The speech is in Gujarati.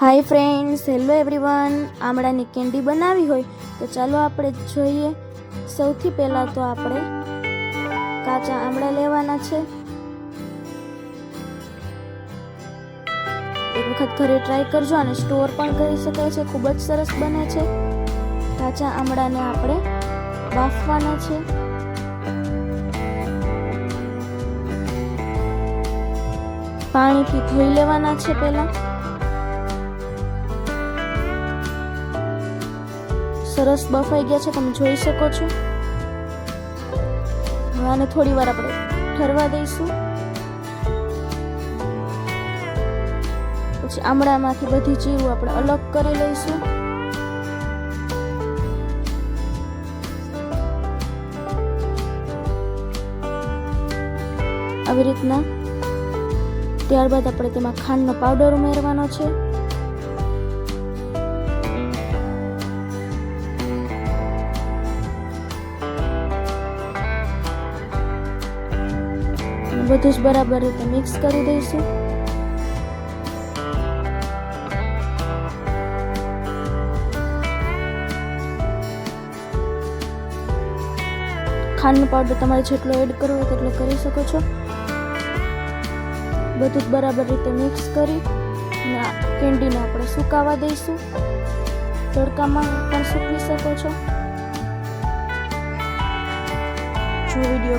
હાય ફ્રેન્ડ્સ હેલો એવરીવન આમળાની કેન્ડી બનાવી હોય તો ચાલો આપણે જોઈએ. સૌથી પહેલાં તો આપણે કાચા આમળા લેવાના છે. એક વખત ઘરે ટ્રાય કરજો અને સ્ટોર પણ કરી શકાય છે. ખૂબ જ સરસ બને છે. કાચા આમળાને આપણે બાફવાના છે. પાણીથી ધોઈ લેવાના છે પહેલાં. સરસ બફાઈ ગયા છે, તમે જોઈ શકો છો. આને થોડી વાર આપણે ઠરવા દઈશું. પછી આમળામાંથી બધી જીરું આપણે અલગ કરી લઈશું. આવી રીતના. ત્યારબાદ આપણે તેમાં ખાંડનો પાવડર ઉમેરવાનો છે. બધું જ બરાબર રીતે મિક્સ કરી દઈશું. ખાંડનો પાવડર તમારે જેટલો એડ કરવો હોય તેટલો કરી શકો છો. બધું જ બરાબર રીતે મિક્સ કરી અને કેન્ડીને આપણે સુકાવા દઈશું. તડકામાં પણ સૂકવી શકો છો. જો વીડિયો